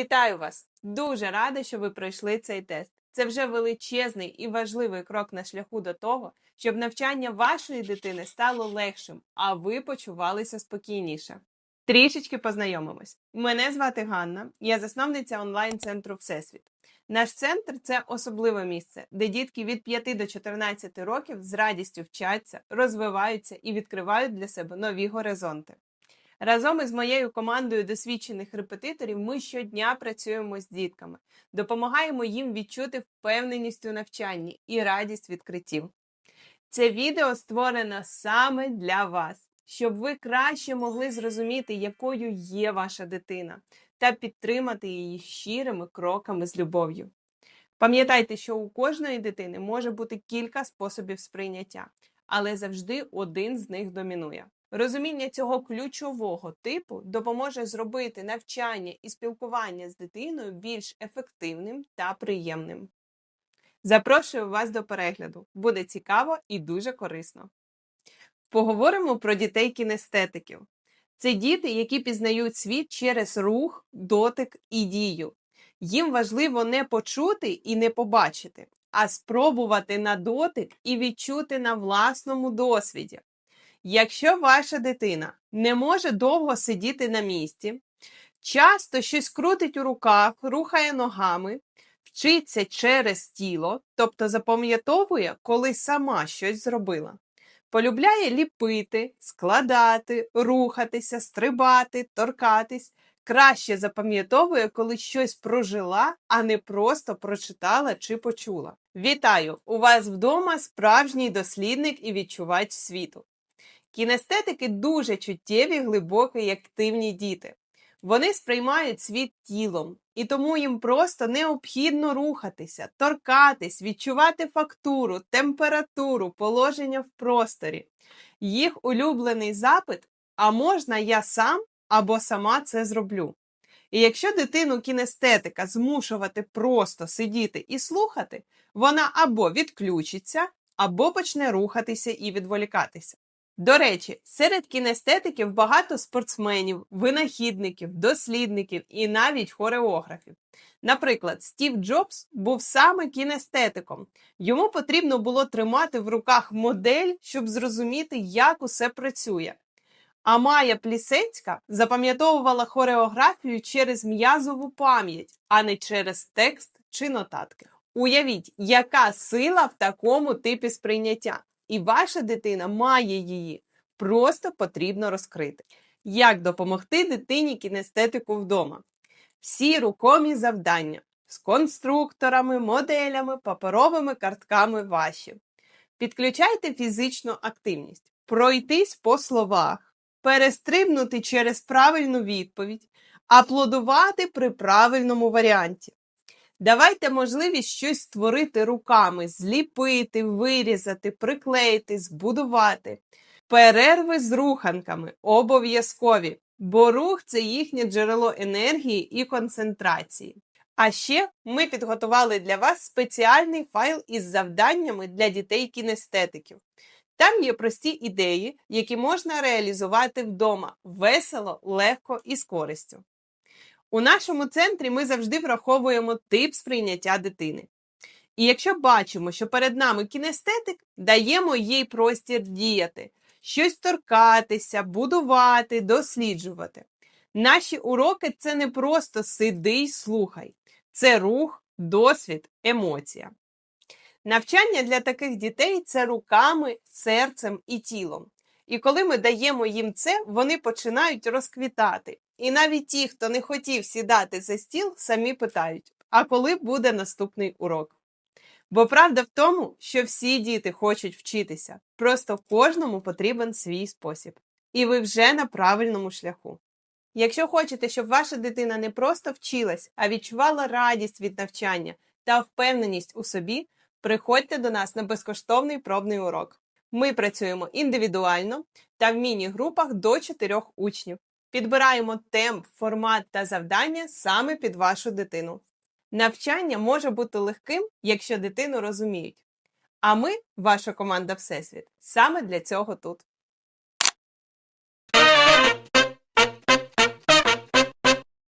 Вітаю вас! Дуже рада, що ви пройшли цей тест. Це вже величезний і важливий крок на шляху до того, щоб навчання вашої дитини стало легшим, а ви почувалися спокійніше. Трішечки познайомимось. Мене звати Ганна, я засновниця онлайн-центру Всесвіт. Наш центр це особливе місце, де дітки від 5 до 14 років з радістю вчаться, розвиваються і відкривають для себе нові горизонти. Разом із моєю командою досвідчених репетиторів ми щодня працюємо з дітками, допомагаємо їм відчути впевненість у навчанні і радість відкриттів. Це відео створено саме для вас, щоб ви краще могли зрозуміти, якою є ваша дитина, та підтримати її щирими кроками з любов'ю. Пам'ятайте, що у кожної дитини може бути кілька способів сприйняття, але завжди один з них домінує. Розуміння цього ключового типу допоможе зробити навчання і спілкування з дитиною більш ефективним та приємним. Запрошую вас до перегляду. Буде цікаво і дуже корисно. Поговоримо про дітей кінестетиків. Це діти, які пізнають світ через рух, дотик і дію. Їм важливо не почути і не побачити, а спробувати на дотик і відчути на власному досвіді. Якщо ваша дитина не може довго сидіти на місці, часто щось крутить у руках, рухає ногами, вчиться через тіло, тобто запам'ятовує, коли сама щось зробила. Полюбляє ліпити, складати, рухатися, стрибати, торкатись. Краще запам'ятовує, коли щось прожила, а не просто прочитала чи почула. Вітаю! У вас вдома справжній дослідник і відчувач світу. Кінестетики дуже чуттєві, глибокі і активні діти. Вони сприймають світ тілом, і тому їм просто необхідно рухатися, торкатись, відчувати фактуру, температуру, положення в просторі. Їх улюблений запит, а можна я сам або сама це зроблю. І якщо дитину кінестетика змушувати просто сидіти і слухати, вона або відключиться, або почне рухатися і відволікатися. До речі, серед кінестетиків багато спортсменів, винахідників, дослідників і навіть хореографів. Наприклад, Стів Джобс був саме кінестетиком. Йому потрібно було тримати в руках модель, щоб зрозуміти, як усе працює. А Майя Плісецька запам'ятовувала хореографію через м'язову пам'ять, а не через текст чи нотатки. Уявіть, яка сила в такому типі сприйняття і ваша дитина має її. Просто потрібно розкрити. Як допомогти дитині кінестетику вдома? Всі рукомі завдання з конструкторами, моделями, паперовими картками ваші. Підключайте фізичну активність, пройтись по словах, перестрибнути через правильну відповідь, аплодувати при правильному варіанті. Давайте можливість щось створити руками, зліпити, вирізати, приклеїти, збудувати. Перерви з руханками обов'язкові, бо рух це їхнє джерело енергії і концентрації. А ще ми підготували для вас спеціальний файл із завданнями для дітей-кінестетиків. Там є прості ідеї, які можна реалізувати вдома весело, легко і з користю. У нашому центрі ми завжди враховуємо тип сприйняття дитини. І якщо бачимо, що перед нами кінестетик, даємо їй простір діяти, щось торкатися, будувати, досліджувати. Наші уроки це не просто сиди й слухай, це рух, досвід, емоція. Навчання для таких дітей це руками, серцем і тілом. І коли ми даємо їм це, вони починають розквітати. І навіть ті, хто не хотів сідати за стіл, самі питають: а коли буде наступний урок? Бо правда в тому, що всі діти хочуть вчитися, просто кожному потрібен свій спосіб. І ви вже на правильному шляху. Якщо хочете, щоб ваша дитина не просто вчилась, а відчувала радість від навчання та впевненість у собі, приходьте до нас на безкоштовний пробний урок. Ми працюємо індивідуально та в міні-групах до 4 учнів. Підбираємо темп, формат та завдання саме під вашу дитину. Навчання може бути легким, якщо дитину розуміють. А ми, ваша команда Всесвіт, саме для цього тут.